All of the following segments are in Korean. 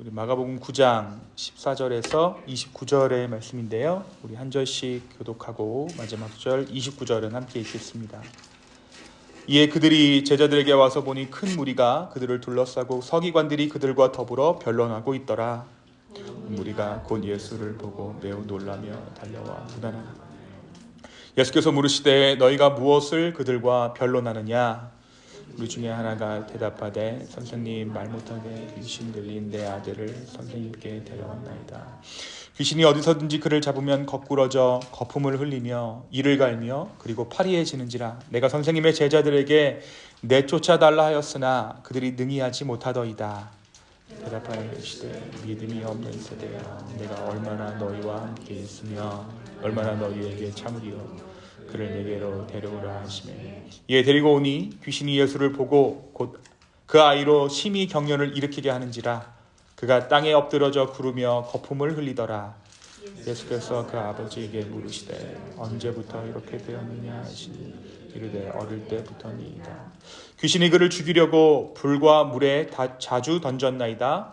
우리 마가복음 9장 14절에서 29절의 말씀인데요. 우리 한 절씩 교독하고 마지막 절 29절은 함께 읽겠습니다. 이에 그들이 제자들에게 와서 보니 큰 무리가 그들을 둘러싸고 서기관들이 그들과 더불어 변론하고 있더라. 무리가 곧 예수를 보고 매우 놀라며 달려와 무단하나. 예수께서 물으시되 너희가 무엇을 그들과 변론하느냐? 우리 중에 하나가 대답하되 선생님 말 못하게 귀신 들린 내 아들을 선생님께 데려왔나이다. 귀신이 어디서든지 그를 잡으면 거꾸러져 거품을 흘리며 이를 갈며 그리고 파리해지는지라 내가 선생님의 제자들에게 내쫓아 달라 하였으나 그들이 능히 하지 못하더이다. 대답하여 이르시되 믿음이 없는 세대야 내가 얼마나 너희와 함께 있으며 얼마나 너희에게 참으리요 그를 내게로 데려오라 하시매 이에 데리고 오니 귀신이 예수를 보고 곧 그 아이로 심히 경련을 일으키게 하는지라. 그가 땅에 엎드러져 구르며 거품을 흘리더라. 예수께서 그 아버지에게 물으시되 언제부터 이렇게 되었느냐 하시니 이르되 어릴 때부터니이다. 귀신이 그를 죽이려고 불과 물에 다 자주 던졌나이다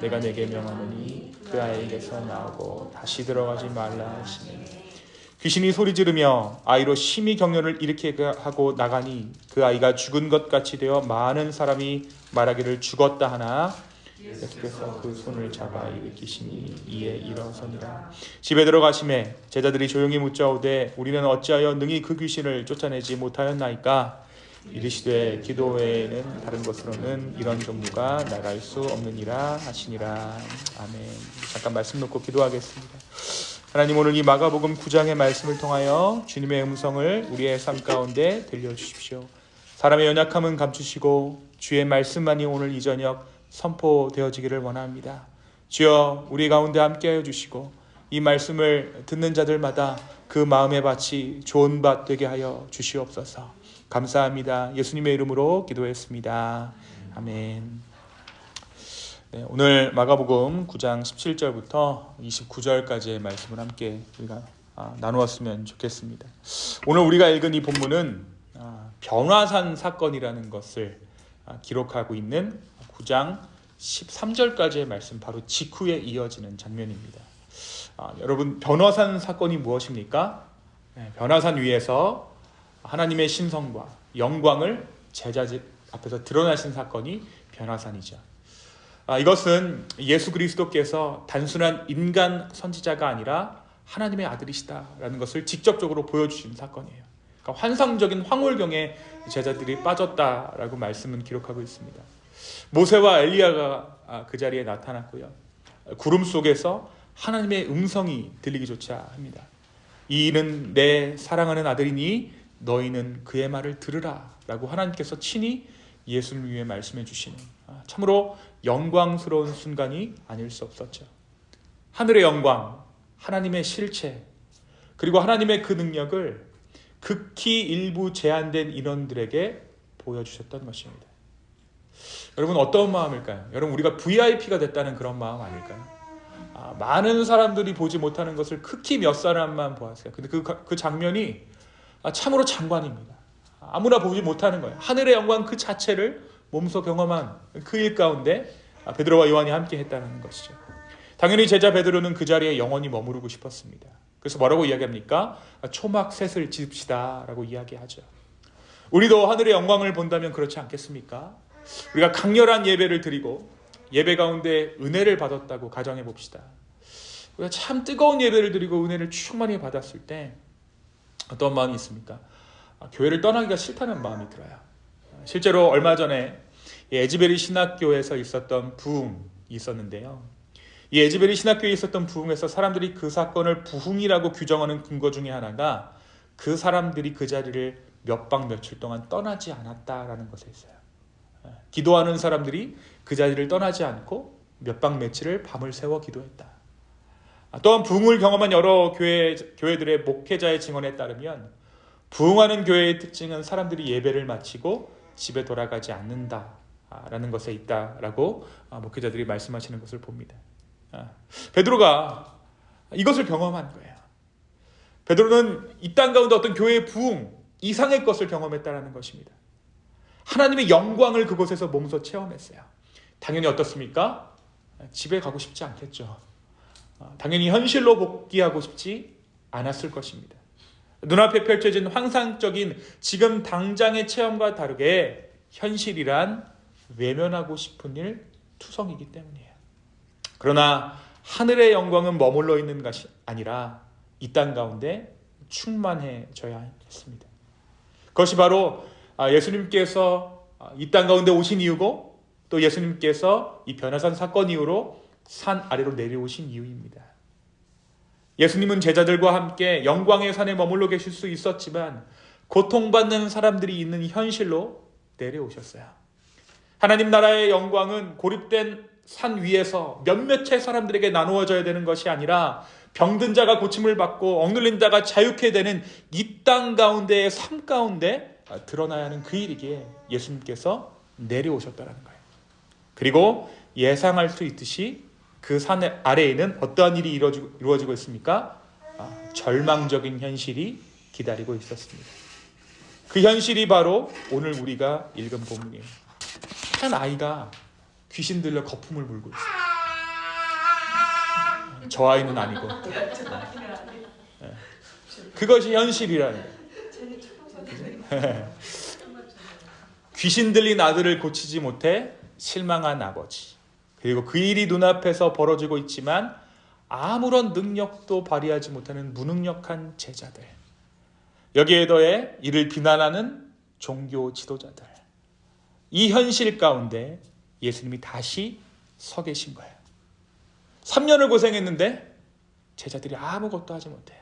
내가 내게 명하노니 그 아이에게서 나오고 다시 들어가지 말라 하시니. 귀신이 소리 지르며 아이로 심히 경련을 일으키게 하고 나가니 그 아이가 죽은 것 같이 되어 많은 사람이 말하기를 죽었다 하나? 예수께서 그 손을 잡아 일으키시니 이에 일어서니라. 집에 들어가심에 제자들이 조용히 묻자오되 우리는 어찌하여 능히 그 귀신을 쫓아내지 못하였나이까 이르시되 기도 외에는 다른 것으로는 이런 종류가 나갈 수 없느니라 하시니라. 아멘. 잠깐 말씀 놓고 기도하겠습니다. 하나님 오늘 이 마가복음 9장의 말씀을 통하여 주님의 음성을 우리의 삶 가운데 들려주십시오. 사람의 연약함은 감추시고 주의 말씀만이 오늘 이 저녁 선포되어지기를 원합니다. 주여 우리 가운데 함께하여 주시고 이 말씀을 듣는 자들마다 그 마음의 밭이 좋은 밭 되게 하여 주시옵소서 감사합니다. 예수님의 이름으로 기도했습니다. 아멘. 네, 오늘 마가복음 9장 17절부터 29절까지의 말씀을 함께 우리가 아, 나누었으면 좋겠습니다. 오늘 우리가 읽은 이 본문은 아, 변화산 사건이라는 것을 아, 기록하고 있는 9장 13절까지의 말씀 바로 직후에 이어지는 장면입니다. 아, 여러분 변화산 사건이 무엇입니까? 네, 변화산 위에서 하나님의 신성과 영광을 제자들 앞에서 드러나신 사건이 변화산이죠. 아, 이것은 예수 그리스도께서 단순한 인간 선지자가 아니라 하나님의 아들이시다라는 것을 직접적으로 보여주신 사건이에요. 그러니까 환상적인 황홀경에 제자들이 빠졌다라고 말씀은 기록하고 있습니다. 모세와 엘리야가 아, 그 자리에 나타났고요. 구름 속에서 하나님의 음성이 들리기조차 합니다. 이는 내 사랑하는 아들이니 너희는 그의 말을 들으라 라고 하나님께서 친히 예수를 위해 말씀해 주시는 아, 참으로 영광스러운 순간이 아닐 수 없었죠. 하늘의 영광, 하나님의 실체, 그리고 하나님의 그 능력을 극히 일부 제한된 인원들에게 보여주셨던 것입니다. 여러분 어떤 마음일까요? 여러분 우리가 VIP가 됐다는 그런 마음 아닐까요? 아, 많은 사람들이 보지 못하는 것을 극히 몇 사람만 보았어요. 근데 그, 그 장면이 아, 참으로 장관입니다. 아무나 보지 못하는 거예요. 하늘의 영광 그 자체를 몸소 경험한 그 일 가운데 베드로와 요한이 함께 했다는 것이죠. 당연히 제자 베드로는 그 자리에 영원히 머무르고 싶었습니다. 그래서 뭐라고 이야기합니까? 초막 셋을 짓읍시다라고 이야기하죠. 우리도 하늘의 영광을 본다면 그렇지 않겠습니까? 우리가 강렬한 예배를 드리고 예배 가운데 은혜를 받았다고 가정해 봅시다. 우리가 참 뜨거운 예배를 드리고 은혜를 충만히 받았을 때 어떤 마음이 있습니까? 아, 교회를 떠나기가 싫다는 마음이 들어요. 실제로 얼마 전에 에즈베리 신학교에서 있었던 부흥이 있었는데요. 이 에즈베리 신학교에 있었던 부흥에서 사람들이 그 사건을 부흥이라고 규정하는 근거 중에 하나가 그 사람들이 그 자리를 몇 박 며칠 동안 떠나지 않았다라는 것에 있어요. 예, 기도하는 사람들이 그 자리를 떠나지 않고 몇 박 며칠을 밤을 새워 기도했다. 아, 또한 부흥을 경험한 여러 교회 교회들의 목회자의 증언에 따르면 부흥하는 교회의 특징은 사람들이 예배를 마치고 집에 돌아가지 않는다라는 것에 있다라고 아, 목회자들이 말씀하시는 것을 봅니다. 아, 베드로가 이것을 경험한 거예요. 베드로는 이 땅 가운데 어떤 교회의 부흥 이상의 것을 경험했다라는 것입니다. 하나님의 영광을 그곳에서 몸소 체험했어요. 당연히 어떻습니까? 집에 가고 싶지 않겠죠. 아, 당연히 현실로 복귀하고 싶지 않았을 것입니다. 눈앞에 펼쳐진 환상적인 지금 당장의 체험과 다르게 현실이란 외면하고 싶은 일 투성이기 때문이에요. 그러나 하늘의 영광은 머물러 있는 것이 아니라 이 땅 가운데 충만해져야 했습니다. 그것이 바로 아, 예수님께서 아, 이땅 가운데 오신 이유고 또 예수님께서 이 변화산 사건 이후로 산 아래로 내려오신 이유입니다. 예수님은 제자들과 함께 영광의 산에 머물러 계실 수 있었지만 고통받는 사람들이 있는 현실로 내려오셨어요. 하나님 나라의 영광은 고립된 산 위에서 몇몇의 사람들에게 나누어져야 되는 것이 아니라 병든 자가 고침을 받고 억눌린 자가 자유케 되는 이 땅 가운데의 삶 가운데 드러나야 하는 그 일이기에 예수님께서 내려오셨다는 거예요. 그리고 예상할 수 있듯이 그 산 아래에 는 어떠한 일이 이루어지고, 이루어지고 있습니까? 아, 절망적인 현실이 기다리고 있었습니다. 그 현실이 바로 오늘 우리가 읽은 본문이에요. 한 아이가 귀신 들려 거품을 물고 있어요. 저 아이는 아니고. 네. 그것이 현실이라는. 귀신 들린 아들을 고치지 못해 실망한 아버지. 그리고 그 일이 눈앞에서 벌어지고 있지만 아무런 능력도 발휘하지 못하는 무능력한 제자들. 여기에 더해 이를 비난하는 종교 지도자들. 이 현실 가운데 예수님이 다시 서 계신 거예요. 3년을 고생했는데 제자들이 아무것도 하지 못해요.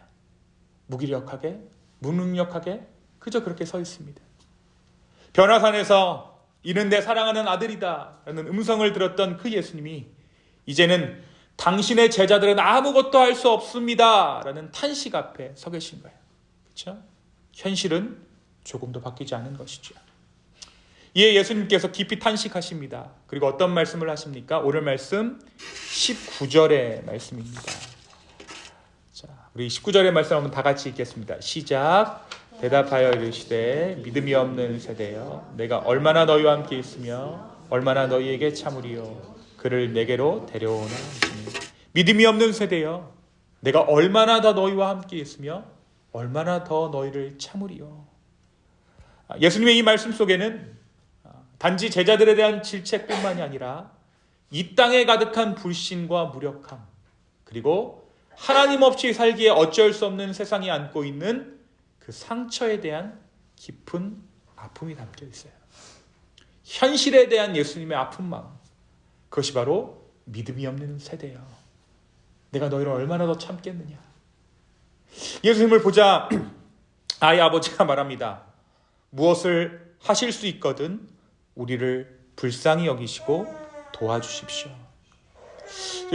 무기력하게, 무능력하게 그저 그렇게 서 있습니다. 변화산에서 이는 내 사랑하는 아들이다 라는 음성을 들었던 그 예수님이 이제는 당신의 제자들은 아무것도 할 수 없습니다 라는 탄식 앞에 서 계신 거예요. 그렇죠? 현실은 조금도 바뀌지 않은 것이죠. 이에 예수님께서 깊이 탄식하십니다. 그리고 어떤 말씀을 하십니까? 오늘 말씀 19절의 말씀입니다. 자, 우리 19절의 말씀 한번 다 같이 읽겠습니다. 시작. 대답하여 이르시되 믿음이 없는 세대여 내가 얼마나 너희와 함께 있으며 얼마나 너희에게 참으리요? 그를 내게로 데려오나 믿음이 없는 세대여 내가 얼마나 더 너희와 함께 있으며 얼마나 더 너희를 참으리요? 아, 예수님의 이 말씀 속에는 아, 단지 제자들에 대한 질책뿐만이 아니라 이 땅에 가득한 불신과 무력함 그리고 하나님 없이 살기에 어쩔 수 없는 세상이 안고 있는 그 상처에 대한 깊은 아픔이 담겨 있어요. 현실에 대한 예수님의 아픈 마음. 그것이 바로 믿음이 없는 세대예요. 내가 너희를 얼마나 더 참겠느냐. 예수님을 보자 아이 아버지가 말합니다. 무엇을 하실 수 있거든 우리를 불쌍히 여기시고 도와주십시오.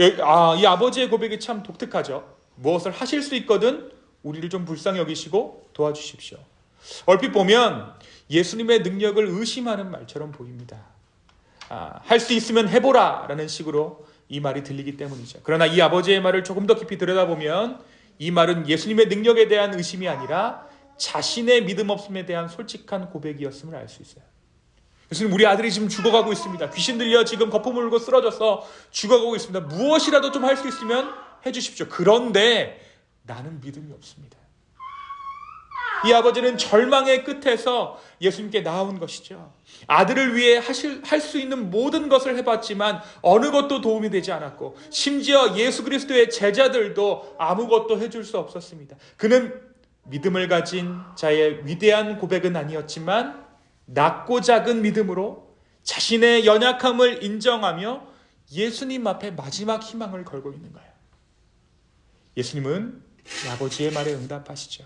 예, 아, 이 아버지의 고백이 참 독특하죠. 무엇을 하실 수 있거든 우리를 좀 불쌍히 여기시고 도와주십시오. 얼핏 보면 예수님의 능력을 의심하는 말처럼 보입니다. 아, 할 수 있으면 해보라 라는 식으로 이 말이 들리기 때문이죠. 그러나 이 아버지의 말을 조금 더 깊이 들여다보면 이 말은 예수님의 능력에 대한 의심이 아니라 자신의 믿음 없음에 대한 솔직한 고백이었음을 알 수 있어요. 예수님 우리 아들이 지금 죽어가고 있습니다. 귀신 들려 지금 거품 물고 쓰러져서 죽어가고 있습니다. 무엇이라도 좀 할 수 있으면 해주십시오. 그런데 나는 믿음이 없습니다. 이 아버지는 절망의 끝에서 예수님께 나온 것이죠. 아들을 위해 할 수 있는 모든 것을 해봤지만 어느 것도 도움이 되지 않았고, 심지어 예수 그리스도의 제자들도 아무것도 해줄 수 없었습니다. 그는 믿음을 가진 자의 위대한 고백은 아니었지만, 낮고 작은 믿음으로 자신의 연약함을 인정하며 예수님 앞에 마지막 희망을 걸고 있는 거예요. 예수님은 아버지의 말에 응답하시죠.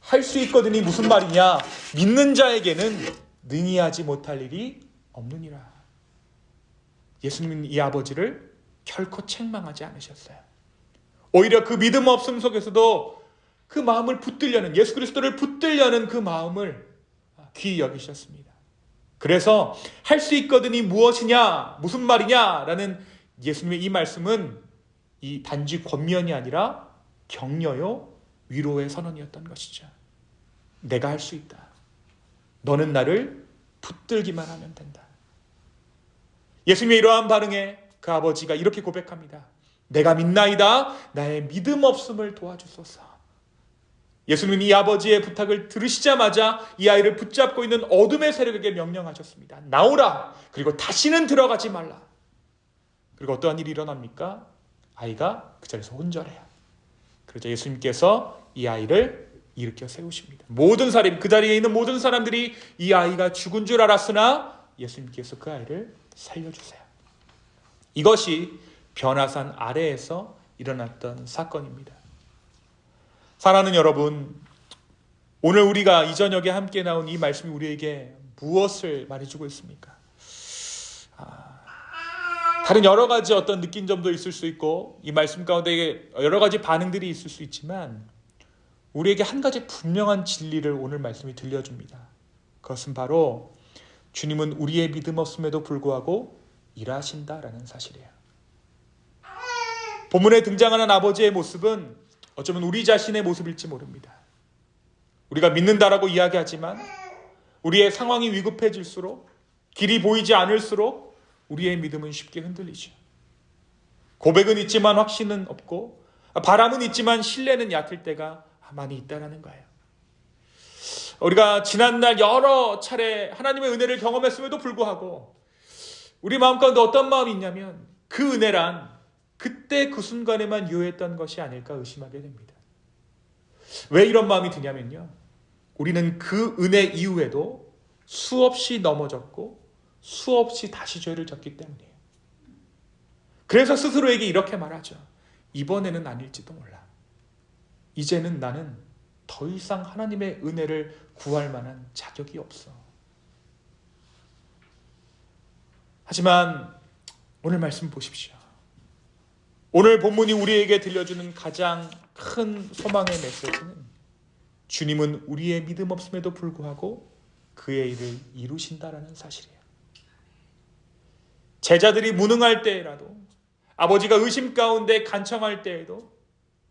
할 수 있거든이 무슨 말이냐? 믿는 자에게는 능히 하지 못할 일이 없느니라. 예수님은 이 아버지를 결코 책망하지 않으셨어요. 오히려 그 믿음 없음 속에서도 그 마음을 붙들려는 예수 그리스도를 붙들려는 그 마음을 귀히 여기셨습니다. 그래서 할 수 있거든이 무엇이냐, 무슨 말이냐라는 예수님의 이 말씀은 이 단지 권면이 아니라 격려요, 위로의 선언이었던 것이죠. 내가 할 수 있다. 너는 나를 붙들기만 하면 된다. 예수님의 이러한 반응에 그 아버지가 이렇게 고백합니다. 내가 믿나이다. 나의 믿음 없음을 도와주소서. 예수님은 이 아버지의 부탁을 들으시자마자 이 아이를 붙잡고 있는 어둠의 세력에게 명령하셨습니다. 나오라! 그리고 다시는 들어가지 말라. 그리고 어떠한 일이 일어납니까? 아이가 그 자리에서 혼절해요. 그러자 예수님께서 이 아이를 일으켜 세우십니다. 모든 사람, 그 자리에 있는 모든 사람들이 이 아이가 죽은 줄 알았으나 예수님께서 그 아이를 살려주세요. 이것이 변화산 아래에서 일어났던 사건입니다. 사랑하는 여러분, 오늘 우리가 이 저녁에 함께 나온 이 말씀이 우리에게 무엇을 말해주고 있습니까? 아, 다른 여러 가지 어떤 느낀 점도 있을 수 있고 이 말씀 가운데 여러 가지 반응들이 있을 수 있지만 우리에게 한 가지 분명한 진리를 오늘 말씀이 들려줍니다. 그것은 바로 주님은 우리의 믿음 없음에도 불구하고 일하신다라는 사실이에요. 본문에 등장하는 아버지의 모습은 어쩌면 우리 자신의 모습일지 모릅니다. 우리가 믿는다라고 이야기하지만 우리의 상황이 위급해질수록 길이 보이지 않을수록 우리의 믿음은 쉽게 흔들리죠. 고백은 있지만 확신은 없고 바람은 있지만 신뢰는 얕을 때가 많이 있다라는 거예요. 우리가 지난날 여러 차례 하나님의 은혜를 경험했음에도 불구하고 우리 마음 가운데 어떤 마음이 있냐면 그 은혜란 그때 그 순간에만 유효했던 것이 아닐까 의심하게 됩니다. 왜 이런 마음이 드냐면요. 우리는 그 은혜 이후에도 수없이 넘어졌고 수없이 다시 죄를 졌기 때문이에요. 그래서 스스로에게 이렇게 말하죠. 이번에는 아닐지도 몰라. 이제는 나는 더 이상 하나님의 은혜를 구할 만한 자격이 없어. 하지만 오늘 말씀 보십시오. 오늘 본문이 우리에게 들려주는 가장 큰 소망의 메시지는 주님은 우리의 믿음 없음에도 불구하고 그의 일을 이루신다라는 사실이에요. 제자들이 무능할 때라도 아버지가 의심 가운데 간청할 때에도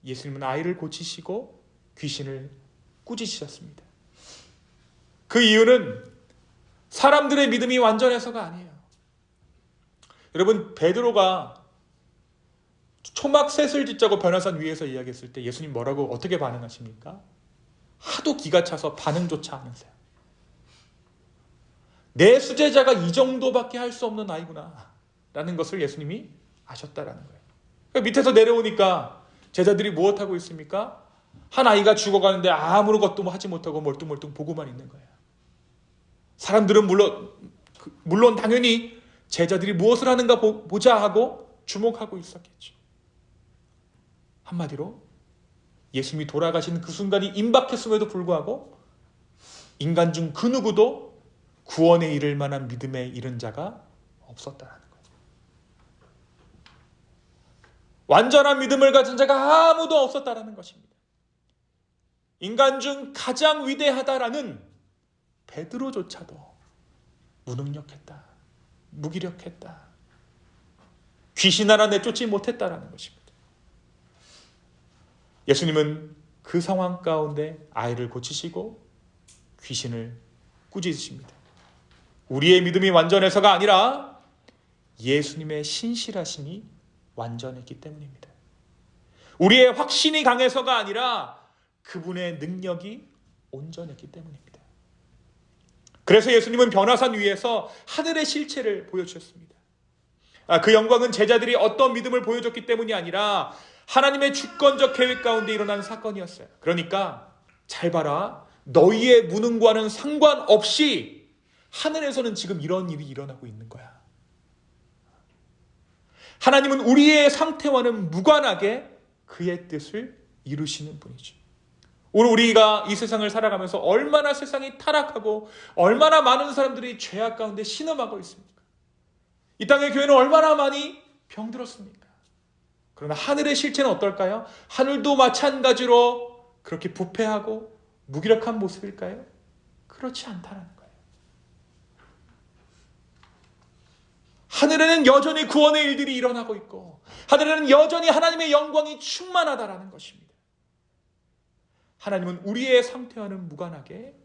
예수님은 아이를 고치시고 귀신을 꾸짖으셨습니다. 그 이유는 사람들의 믿음이 완전해서가 아니에요. 여러분 베드로가 초막 셋을 짓자고 변화산 위에서 이야기했을 때 예수님 뭐라고 어떻게 반응하십니까? 하도 기가 차서 반응조차 하면서요. 내 수제자가 이 정도밖에 할 수 없는 아이구나. 라는 것을 예수님이 아셨다라는 거예요. 그러니까 밑에서 내려오니까 제자들이 무엇하고 있습니까? 한 아이가 죽어가는데 아무것도 하지 못하고 멀뚱멀뚱 보고만 있는 거예요. 사람들은 물론, 그, 물론 당연히 제자들이 무엇을 하는가 보자 하고 주목하고 있었겠죠. 한마디로 예수님이 돌아가신 그 순간이 임박했음에도 불구하고 인간 중 그 누구도 구원에 이를 만한 믿음에 이른 자가 없었다는 거예요. 완전한 믿음을 가진 자가 아무도 없었다라는 것입니다. 인간 중 가장 위대하다라는 베드로조차도 무능력했다. 무기력했다. 귀신 하나 내쫓지 못했다라는 것입니다. 예수님은 그 상황 가운데 아이를 고치시고 귀신을 꾸짖으십니다. 우리의 믿음이 완전해서가 아니라 예수님의 신실하심이 완전했기 때문입니다. 우리의 확신이 강해서가 아니라 그분의 능력이 온전했기 때문입니다. 그래서 예수님은 변화산 위에서 하늘의 실체를 보여주셨습니다. 아, 그 영광은 제자들이 어떤 믿음을 보여줬기 때문이 아니라 하나님의 주권적 계획 가운데 일어난 사건이었어요. 그러니까 잘 봐라. 너희의 무능과는 상관없이 하늘에서는 지금 이런 일이 일어나고 있는 거야. 하나님은 우리의 상태와는 무관하게 그의 뜻을 이루시는 분이죠. 오늘 우리가 이 세상을 살아가면서 얼마나 세상이 타락하고 얼마나 많은 사람들이 죄악 가운데 신음하고 있습니까? 이 땅의 교회는 얼마나 많이 병들었습니까? 그러나 하늘의 실체는 어떨까요? 하늘도 마찬가지로 그렇게 부패하고 무기력한 모습일까요? 그렇지 않다는 거예요. 하늘에는 여전히 구원의 일들이 일어나고 있고 하늘에는 여전히 하나님의 영광이 충만하다라는 것입니다. 하나님은 우리의 상태와는 무관하게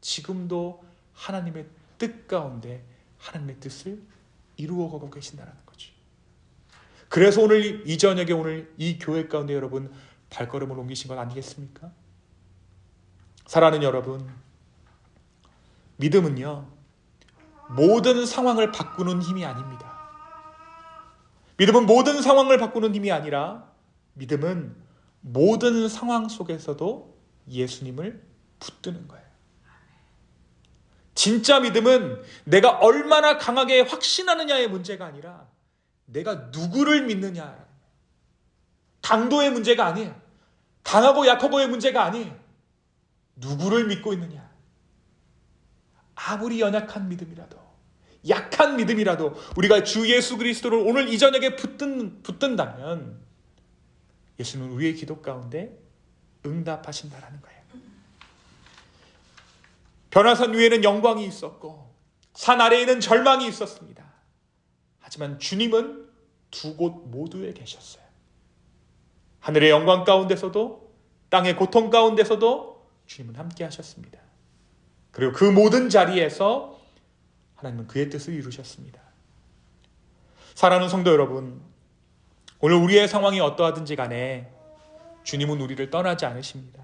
지금도 하나님의 뜻 가운데 하나님의 뜻을 이루어 가고 계신다는 거죠. 그래서 오늘 이 저녁에 오늘 이 교회 가운데 여러분 발걸음을 옮기신 것 아니겠습니까? 사랑하는 여러분, 믿음은요, 모든 상황을 바꾸는 힘이 아닙니다. 믿음은 모든 상황을 바꾸는 힘이 아니라 믿음은 모든 상황 속에서도 예수님을 붙드는 거예요. 진짜 믿음은 내가 얼마나 강하게 확신하느냐의 문제가 아니라 내가 누구를 믿느냐. 강도의 문제가 아니에요. 강하고 약하고의 문제가 아니에요. 누구를 믿고 있느냐. 아무리 연약한 믿음이라도, 약한 믿음이라도 우리가 주 예수 그리스도를 오늘 이 저녁에 붙든, 붙든다면 예수는 우리의 기도 가운데 응답하신다라는 거예요. 변화산 위에는 영광이 있었고 산 아래에는 절망이 있었습니다. 하지만 주님은 두 곳 모두에 계셨어요. 하늘의 영광 가운데서도 땅의 고통 가운데서도 주님은 함께 하셨습니다. 그리고 그 모든 자리에서 하나님은 그의 뜻을 이루셨습니다. 사랑하는 성도 여러분, 오늘 우리의 상황이 어떠하든지 간에 주님은 우리를 떠나지 않으십니다.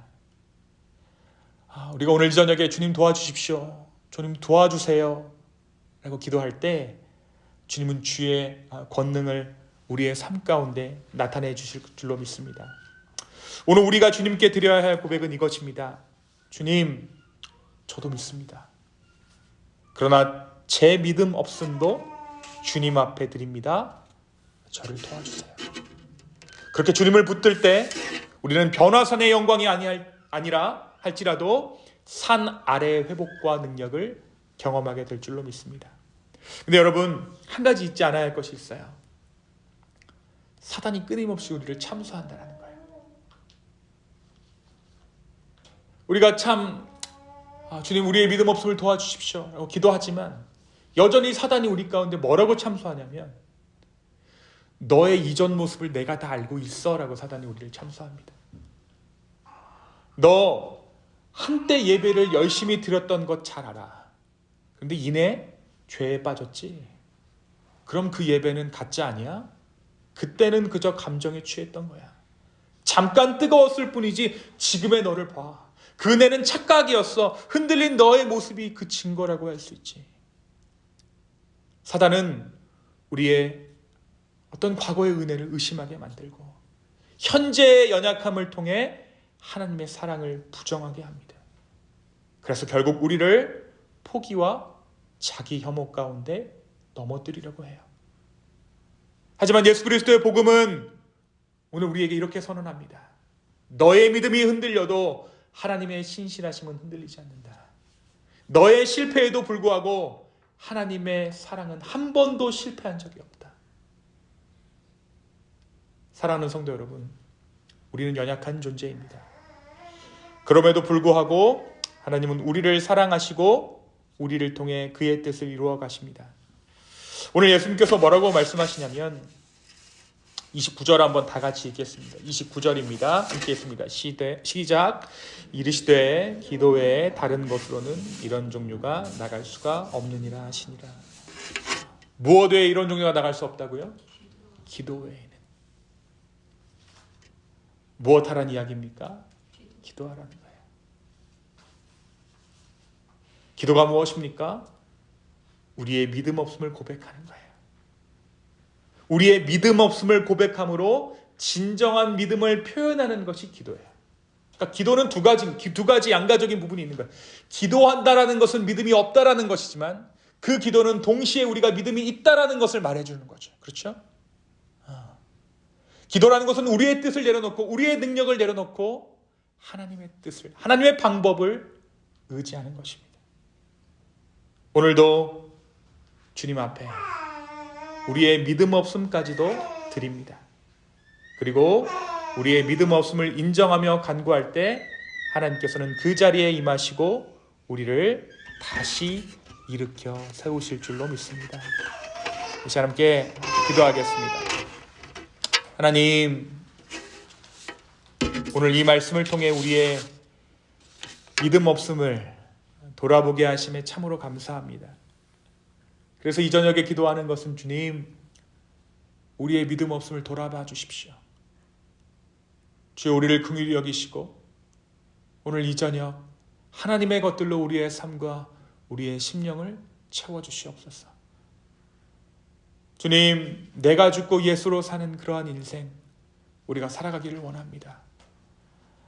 아, 우리가 오늘 저녁에 주님 도와주십시오. 주님 도와주세요. 라고 기도할 때 주님은 주의 아, 권능을 우리의 삶 가운데 나타내 주실 줄로 믿습니다. 오늘 우리가 주님께 드려야 할 고백은 이것입니다. 주님, 저도 믿습니다. 그러나 제 믿음 없음도 주님 앞에 드립니다. 저를 도와주세요. 그렇게 주님을 붙들 때 우리는 변화산의 영광이 아니라 할지라도 산 아래의 회복과 능력을 경험하게 될 줄로 믿습니다. 근데 여러분, 한 가지 잊지 않아야 할 것이 있어요. 사단이 끊임없이 우리를 참수한다는 거예요. 우리가 참, 아, 주님, 우리의 믿음 없음을 도와주십시오. 기도하지만, 여전히 사단이 우리 가운데 뭐라고 참수하냐면, 너의 이전 모습을 내가 다 알고 있어. 라고 사단이 우리를 참수합니다. 너 한때 예배를 열심히 드렸던 것 잘 알아. 그런데 이내 죄에 빠졌지. 그럼 그 예배는 가짜 아니야? 그때는 그저 감정에 취했던 거야. 잠깐 뜨거웠을 뿐이지 지금의 너를 봐. 그네는 착각이었어. 흔들린 너의 모습이 그 증거라고 할 수 있지. 사단은 우리의 어떤 과거의 은혜를 의심하게 만들고 현재의 연약함을 통해 하나님의 사랑을 부정하게 합니다. 그래서 결국 우리를 포기와 자기 혐오 가운데 넘어뜨리려고 해요. 하지만 예수 그리스도의 복음은 오늘 우리에게 이렇게 선언합니다. 너의 믿음이 흔들려도 하나님의 신실하심은 흔들리지 않는다. 너의 실패에도 불구하고 하나님의 사랑은 한 번도 실패한 적이 없다. 사랑하는 성도 여러분, 우리는 연약한 존재입니다. 그럼에도 불구하고 하나님은 우리를 사랑하시고 우리를 통해 그의 뜻을 이루어 가십니다. 오늘 예수님께서 뭐라고 말씀하시냐면 29절 한번 다 같이 읽겠습니다. 29절입니다. 함께 읽습니다. 시대, 시작. 이르시되 기도 외에 다른 것으로는 이런 종류가 나갈 수가 없느니라 하시니라. 무엇 외에 이런 종류가 나갈 수 없다고요? 기도 외에는. 무엇 하란 이야기입니까? 기도하라는 거예요. 기도가 무엇입니까? 우리의 믿음 없음을 고백하는 거예요. 우리의 믿음 없음을 고백함으로 진정한 믿음을 표현하는 것이 기도예요. 그러니까 기도는 두 가지, 두 가지 양가적인 부분이 있는 거예요. 기도한다라는 것은 믿음이 없다라는 것이지만 그 기도는 동시에 우리가 믿음이 있다라는 것을 말해주는 거죠. 그렇죠? 아. 기도라는 것은 우리의 뜻을 내려놓고 우리의 능력을 내려놓고 하나님의 뜻을, 하나님의 방법을 의지하는 것입니다. 오늘도 주님 앞에 우리의 믿음 없음까지도 드립니다. 그리고 우리의 믿음 없음을 인정하며 간구할 때 하나님께서는 그 자리에 임하시고 우리를 다시 일으켜 세우실 줄로 믿습니다. 다시 함께 기도하겠습니다. 하나님, 오늘 이 말씀을 통해 우리의 믿음 없음을 돌아보게 하심에 참으로 감사합니다. 그래서 이 저녁에 기도하는 것은 주님, 우리의 믿음 없음을 돌아봐 주십시오. 주여 우리를 긍휼히 여기시고 오늘 이 저녁 하나님의 것들로 우리의 삶과 우리의 심령을 채워 주시옵소서. 주님, 내가 죽고 예수로 사는 그러한 인생 우리가 살아가기를 원합니다.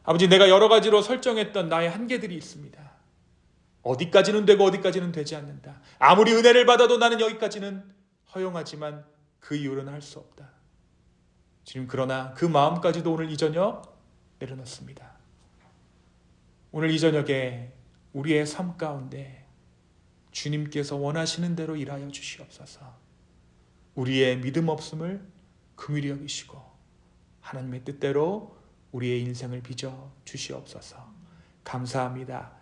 아버지, 내가 여러 가지로 설정했던 나의 한계들이 있습니다. 어디까지는 되고 어디까지는 되지 않는다. 아무리 은혜를 받아도 나는 여기까지는 허용하지만 그 이유는 할 수 없다. 주님, 그러나 그 마음까지도 오늘 이 저녁 내려놓습니다. 오늘 이 저녁에 우리의 삶 가운데 주님께서 원하시는 대로 일하여 주시옵소서. 우리의 믿음 없음을 긍휼히 여기시고 하나님의 뜻대로 우리의 인생을 빚어 주시옵소서. 감사합니다.